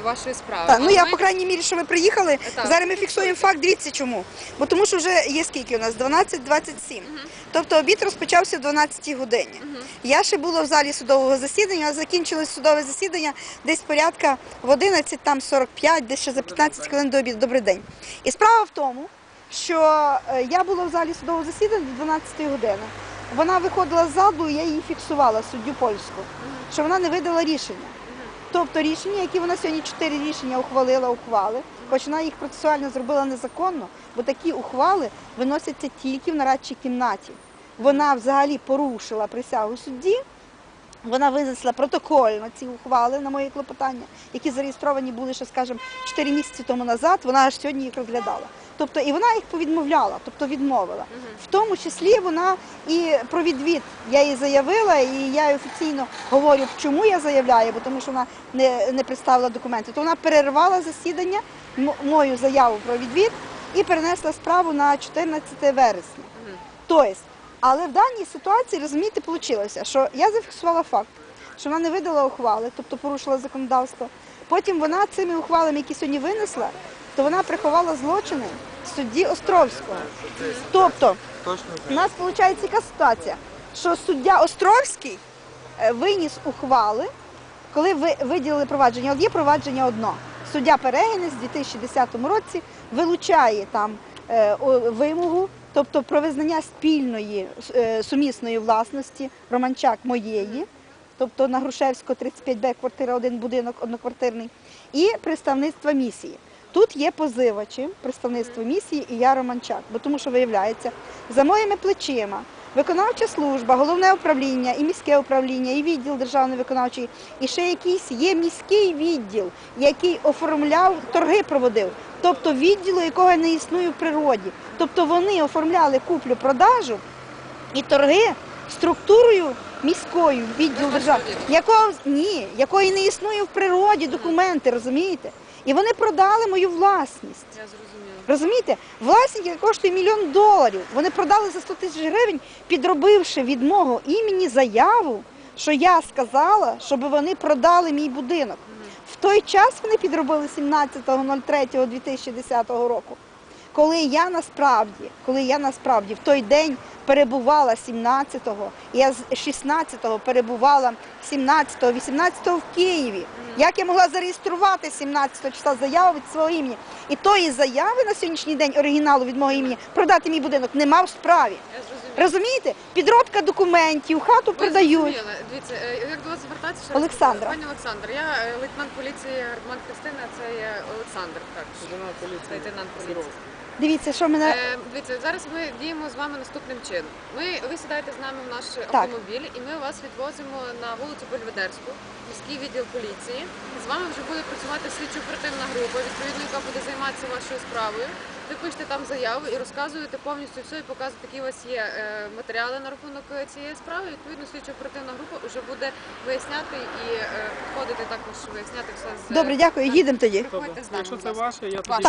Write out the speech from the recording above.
вашої справи. Так, ну я по крайній мірі, що ви приїхали. Так. Зараз ми фіксуємо факт. Дивіться чому. Бо тому що вже є скільки у нас? 12.27. Тобто обід розпочався о 12 годині. Я ще була в залі судового засідання, а закінчилось судове засідання десь порядка в 11, там 45, десь ще за 15 хвилин до обіду. Добрий день. І справа в тому, що е, я була в залі судового засідання до 12 години. Вона виходила з залу, і я її фіксувала, суддю польську, що вона не видала рішення. Тобто рішення, які вона сьогодні чотири рішення ухвалила, ухвали, хоч вона їх процесуально зробила незаконно, бо такі ухвали виносяться тільки в нарадчій кімнаті. Вона взагалі порушила присягу судді. Вона винесла протокольно ці ухвали на мої клопотання, які зареєстровані були ще, скажімо, 4 місяці тому назад. Вона аж сьогодні їх розглядала. Тобто і вона їх повідмовляла, тобто відмовила. В тому числі вона і про відвід я їй заявила, і я офіційно говорю, чому я заявляю, бо тому що вона не, не представила документи. То вона перервала засідання, мою заяву про відвід і перенесла справу на 14 вересня. Тобто, але в даній ситуації, розумієте, вийшло, що я зафіксувала факт, що вона не видала ухвали, тобто порушила законодавство. Потім вона цими ухвалами, які сьогодні винесла, то вона приховала злочини судді Островського. Тобто, у нас виходить яка ситуація, що суддя Островський е, виніс ухвали, коли ви виділили провадження. От є провадження одно. Суддя Перегінець у 2010 році вилучає там е, вимогу, тобто про визнання спільної е, сумісної власності Романчак моєї, тобто на Грушевського 35Б, квартира 1, будинок одноквартирний, і представництва місії. Тут є позивачі, представництво місії і я Романчак, бо тому що виявляється, за моїми плечима виконавча служба, головне управління, і міське управління, і відділ державний виконавчий, і ще якийсь є міський відділ, який оформляв, торги проводив, тобто відділу, якого не існує в природі. Тобто вони оформляли куплю-продажу і торги структурою міською відділ держави, якого ні, якої не існує в природі документи, розумієте? І вони продали мою власність. Я зрозуміла. Розумієте, власність яка коштує мільйон доларів. Вони продали за 100 тисяч гривень, підробивши від мого імені заяву, що я сказала, щоб вони продали мій будинок. В той час вони підробили 17.03.2010 року. Коли я насправді, коли я насправді в той день перебувала 17-го, я з 16-го перебувала 17-го, 18-го в Києві. Як я могла зареєструвати 17 числа заяву від свого імені? І тої заяви на сьогоднішній день оригіналу від мого імені продати мій будинок нема в справі. Розумієте? Підробка документів, хату продають. Дивіться, е, як до вас звертатися? ще раз? Олександра. Пані Олександр, я е, лейтенант поліції Гардман Христина, це є Олександр. Так, лейтенант поліції. Дивіться, що мене Е, дивіться, зараз ми діємо з вами наступним чином. Ми, ви сідаєте з нами в наш автомобіль, і ми вас відвозимо на вулицю Бельведерську, міський відділ поліції. З вами вже буде працювати слідчо-оперативна група, відповідно, яка буде займатися вашою справою. Ви пишете там заяву і розказуєте повністю все і показуєте, які у вас є е, матеріали на рахунок е, цієї справи. Відповідно, слідчо-оперативна група вже буде виясняти і підходити також виясняти все з добре, дякую, їдемо тоді. Приходьте з нами. Якщо це ваше, я тоді.